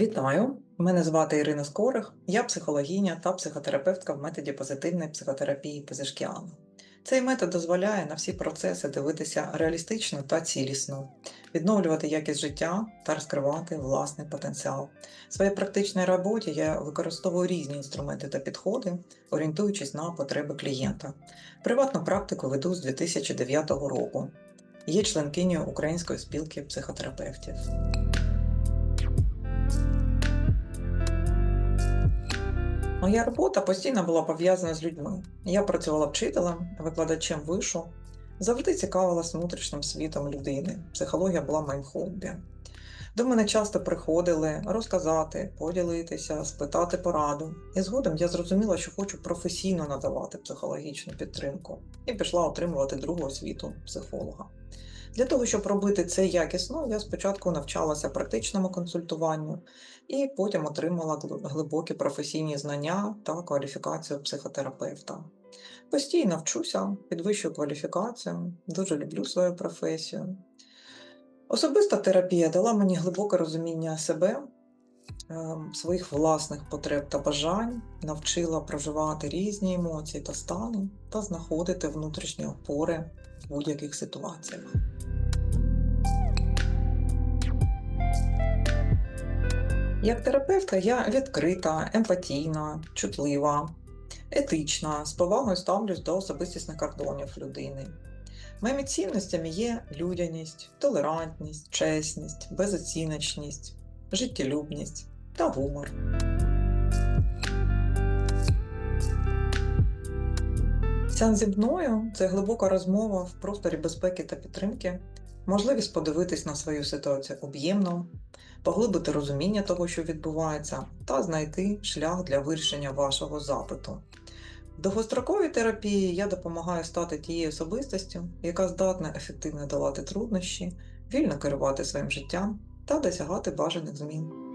Вітаю! Мене звати Ірина Скорих, я психологиня та психотерапевтка в методі позитивної психотерапії Позишкіану. Цей метод дозволяє на всі процеси дивитися реалістично та цілісно, відновлювати якість життя та розкривати власний потенціал. В своїй практичній роботі я використовую різні інструменти та підходи, орієнтуючись на потреби клієнта. Приватну практику веду з 2009 року. Є членкинею Української спілки психотерапевтів. Моя робота постійно була пов'язана з людьми. Я працювала вчителем, викладачем вишу, завжди цікавилась внутрішнім світом людини. Психологія була моїм хобі. До мене часто приходили розказати, поділитися, спитати пораду. І згодом я зрозуміла, що хочу професійно надавати психологічну підтримку і пішла отримувати другу освіту психолога. Для того, щоб робити це якісно, я спочатку навчалася практичному консультуванню і потім отримала глибокі професійні знання та кваліфікацію психотерапевта. Постійно вчуся, підвищую кваліфікацію, дуже люблю свою професію. Особиста терапія дала мені глибоке розуміння себе, своїх власних потреб та бажань, навчила проживати різні емоції та стани та знаходити внутрішні опори в будь-яких ситуаціях. Як терапевтка я відкрита, емпатійна, чутлива, етична, з повагою ставлюсь до особистісних кордонів людини. Моїми цінностями є людяність, толерантність, чесність, безоціночність, життєлюбність та гумор. Сеанс зі мною це глибока розмова в просторі безпеки та підтримки, можливість подивитись на свою ситуацію об'ємно, поглибити розуміння того, що відбувається, та знайти шлях для вирішення вашого запиту. В довгостроковій терапії я допомагаю стати тією особистостю, яка здатна ефективно долати труднощі, вільно керувати своїм життям та досягати бажаних змін.